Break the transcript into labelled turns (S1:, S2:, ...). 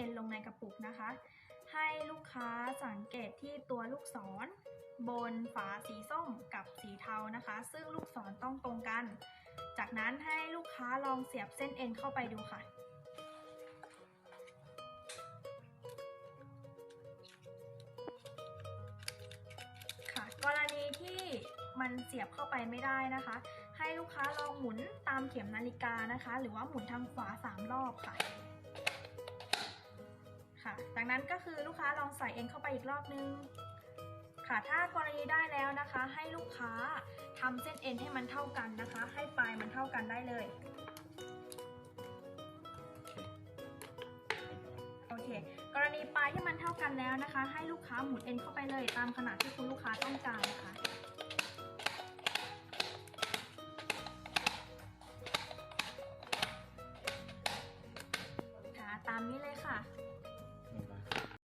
S1: เอ็นลงในกระปุกนะคะ ให้ลูกค้าสังเกตที่ตัวลูกศร บนฝาสีส้มกับสีเทานะคะ ซึ่งลูกศรต้องตรงกัน จากนั้นให้ลูกค้าลองเสียบเส้นเอ็นเข้าไปดูค่ะค่ะ กรณีที่มันเสียบเข้าไปไม่ได้นะคะ ให้ลูกค้าลองหมุนตามเข็มนาฬิกานะคะ หรือว่าหมุนทางขวาสามรอบค่ะ ค่ะจากนั้นก็คือลูกค้าลองใส่เอ็นเข้าไปอีกรอบนึงค่ะถ้ากรณีได้แล้วนะคะ ให้ลูกค้าทำเส้นเอ็นให้มันเท่ากันนะคะ ให้ปลายมันเท่ากันได้เลยโอเคกรณีปลายที่มันเท่ากันแล้วนะคะ ให้ลูกค้าหมุนเอ็นเข้าไปเลยตามขนาดที่คุณลูกค้าต้องการนะคะค่ะตามนี้เลยค่ะ